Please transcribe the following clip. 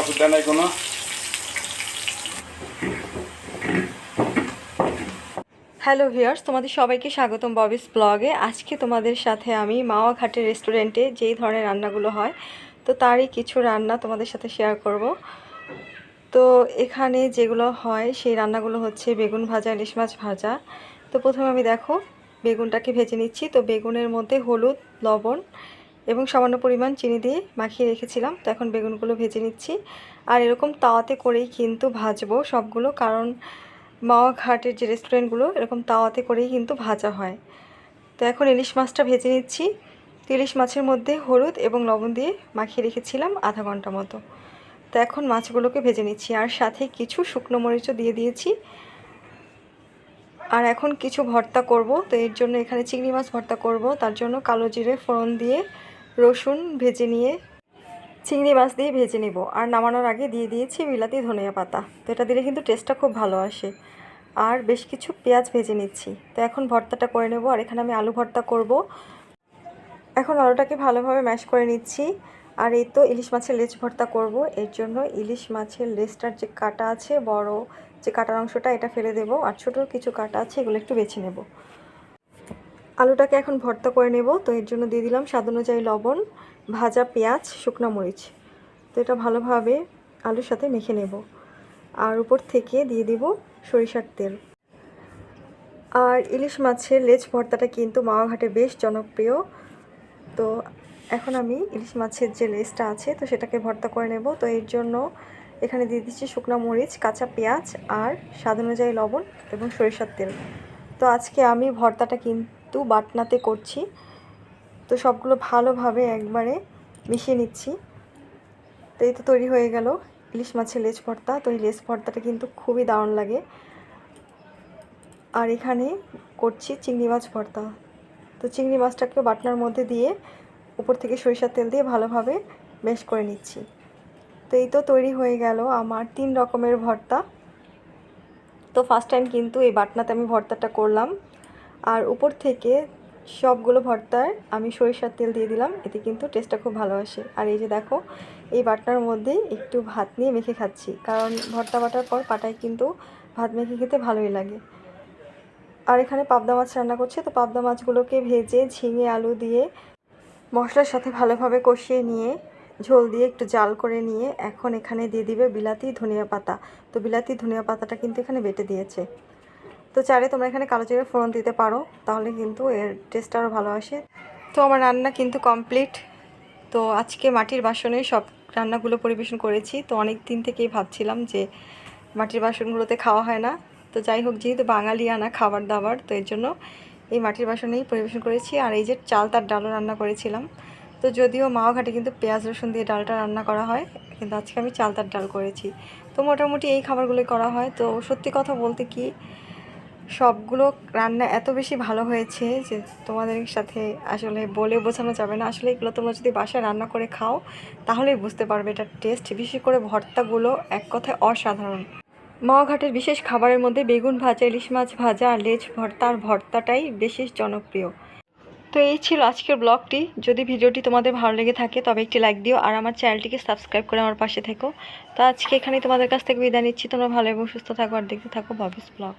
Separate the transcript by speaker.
Speaker 1: ওষুধ দেয় নাই কোনো।
Speaker 2: হ্যালো ভিয়ার্স তোমাদের সবাইকে স্বাগতম ববিস ব্লগে। আজকে তোমাদের সাথে আমি মাওয়া ঘাটের রেস্টুরেন্টে যেই ধরনের রান্নাগুলো হয়, তো তারই কিছু রান্না তোমাদের সাথে শেয়ার করব। তো এখানে যেগুলো হয়, সেই রান্নাগুলো হচ্ছে বেগুন ভাজা, ইলিশ মাছ ভাজা। তো প্রথমে আমি দেখো, বেগুনটাকে ভেজে নিচ্ছি। তো বেগুনের মধ্যে হলুদ, লবণ এবং সামান্য পরিমাণ চিনি দিয়ে মাখিয়ে রেখেছিলাম। তো এখন বেগুনগুলো ভেজে নিচ্ছি। আর এরকম তাওয়াতে করেই কিন্তু ভাজবো সবগুলো, কারণ মাওয়া ঘাটের যে রেস্টুরেন্টগুলো, এরকম তাওয়াতে করেই কিন্তু ভাজা হয়। তো এখন ইলিশ মাছটা ভেজে নিচ্ছি। তো ইলিশ মাছের মধ্যে হলুদ এবং লবণ দিয়ে মাখিয়ে রেখেছিলাম আধা ঘণ্টা মতো। তো এখন মাছগুলোকে ভেজে নিচ্ছি। আর সাথে কিছু শুকনো মরিচও দিয়ে দিয়েছি। আর এখন কিছু ভর্তা করব। তো এর জন্য এখানে চিংড়ি মাছ ভর্তা করব। তার জন্য কালো জিরে ফোড়ন দিয়ে রসুন ভেজে নিয়ে চিংড়ি মাছ দিয়ে ভেজে নেব। আর নামানোর আগে দিয়ে দিয়েছি বিলাতি ধনিয়া পাতা। তো এটা দিলে কিন্তু টেস্টটা খুব ভালো আসে। আর বেশ কিছু পেঁয়াজ ভেজে নিচ্ছি। তো এখন ভর্তাটা করে নেব। আর এখানে আমি আলু ভর্তা করব। এখন আলুটাকে ভালোভাবে ম্যাশ করে নিচ্ছি। আর এই তো ইলিশ মাছের লেজ ভর্তা করব। এর জন্য ইলিশ মাছের লেজটার যে কাটা আছে, বড় যে কাটার অংশটা, এটা ফেলে দেব। আর ছোটো কিছু কাটা আছে, এগুলো একটু বেছে নেব। আলুটাকে এখন ভর্তা করে নেব। তো এর জন্য দিয়ে দিলাম স্বাদ অনুযায়ী লবণ, ভাজা পেঁয়াজ, শুকনো মরিচ। তো এটা ভালোভাবে আলুর সাথে মেখে নেব। আর উপর থেকে দিয়ে দিব সরিষার তেল। আর ইলিশ মাছের লেজ ভর্তাটা কিন্তু মাওয়াঘাটে বেশ জনপ্রিয়। তো এখন আমি ইলিশ মাছের যে লেজটা আছে, তো সেটাকে ভর্তা করে নেব। তো এর জন্য এখানে দিয়ে দিচ্ছি শুকনো মরিচ, কাঁচা পেঁয়াজ আর স্বাদ অনুযায়ী লবণ এবং সরিষার তেল। তো আজকে আমি ভর্তাটা কিন্তু বাটনাতে করছি, তো সবগুলো ভালোভাবে একবারে মিশিয়ে নিচ্ছি। তো এই তো তৈরি হয়ে গেল ইলিশ মাছের লেজ ভর্তা। তো এই লেজ ভর্তাটা কিন্তু খুবই দারুণ লাগে। আর এখানে করছি চিংড়ি মাছ ভর্তা। তো চিংড়ি মাছটাকেও বাটনার মধ্যে দিয়ে উপর থেকে সরিষার তেল দিয়ে ভালোভাবে মেশ করে নিচ্ছি। তো এই তো তৈরি হয়ে গেল আমার তিন রকমের ভর্তা। তো ফার্স্ট টাইম কিন্তু এই বাটনাতে আমি ভর্তাটা করলাম। আর উপর থেকে সবগুলো ভর্তায় আমি সরিষার তেল দিয়ে দিলাম, এতে কিন্তু টেস্টটা খুব ভালো আসে। আর এই যে দেখো, এই বাটনার মধ্যে একটু ভাত নিয়ে মেখে খাচ্ছি, কারণ ভর্তা বাটার পর পাটায় কিন্তু ভাত মেখে খেতে ভালোই লাগে। আর এখানে পাবদা মাছ রান্না করছে, তো পাবদা মাছগুলোকে ভেজে ঝিঙে, আলু দিয়ে মশলার সাথে ভালোভাবে কষিয়ে নিয়ে, ঝোল দিয়ে একটু জাল করে নিয়ে এখন এখানে দিয়ে দিবে বিলাতি ধনিয়া পাতা। তো বিলাতি ধনিয়া পাতাটা কিন্তু এখানে বেটে দিয়েছে। তো চাইলে তোমরা এখানে কালো জিরে ফোড়ন দিতে পারো, তাহলে কিন্তু এর টেস্ট আরও ভালো আসে। তো আমার রান্না কিন্তু কমপ্লিট তো আজকে মাটির বাসনে সব রান্নাগুলো পরিবেশন করেছি। তো অনেক দিন থেকেই ভাবছিলাম যে মাটির বাসনগুলোতে খাওয়া হয় না। তো যাই হোক, যেহেতু বাঙালি আনা খাবার দাবার, তো এর জন্য এই মাটির বাসনেই পরিবেশন করেছি। আর এই যে চাল তার ডালও রান্না করেছিলাম। তো যদিও মাও ঘাটে কিন্তু পেঁয়াজ, রসুন দিয়ে ডালটা রান্না করা হয়, কিন্তু আজকে আমি চাল তার ডাল করেছি। তো মোটামুটি এই খাবারগুলোই করা হয়। তো সত্যি কথা বলতে কি সবগুলো রান্না এত বেশি ভালো হয়েছে যে তোমাদের সাথে আসলে বলে বোঝানো যাবে না। আসলে এগুলো তোমরা যদি বাসায় রান্না করে খাও, তাহলেই বুঝতে পারবে এটার টেস্ট বিশেষ করে ভর্তাগুলো এক কথায় অসাধারণ। মাওয়াঘাটের বিশেষ খাবারের মধ্যে বেগুন ভাজা, ইলিশ মাছ ভাজা আর লেজ ভর্তা আর ভর্তাটাই বিশেষ জনপ্রিয়। তো এই ছিল আজকের ব্লগটি। যদি ভিডিওটি তোমাদের ভালো লেগে থাকে, তবে একটি লাইক দিও আর আমার চ্যানেলটিকে সাবস্ক্রাইব করে আমার পাশে থেকো। তো আজকে এখানেই তোমাদের কাছ থেকে বিদায় নিচ্ছি। তোমরা ভালো এবং সুস্থ থাকো আর দেখতে থাকো ভবিস ব্লগ।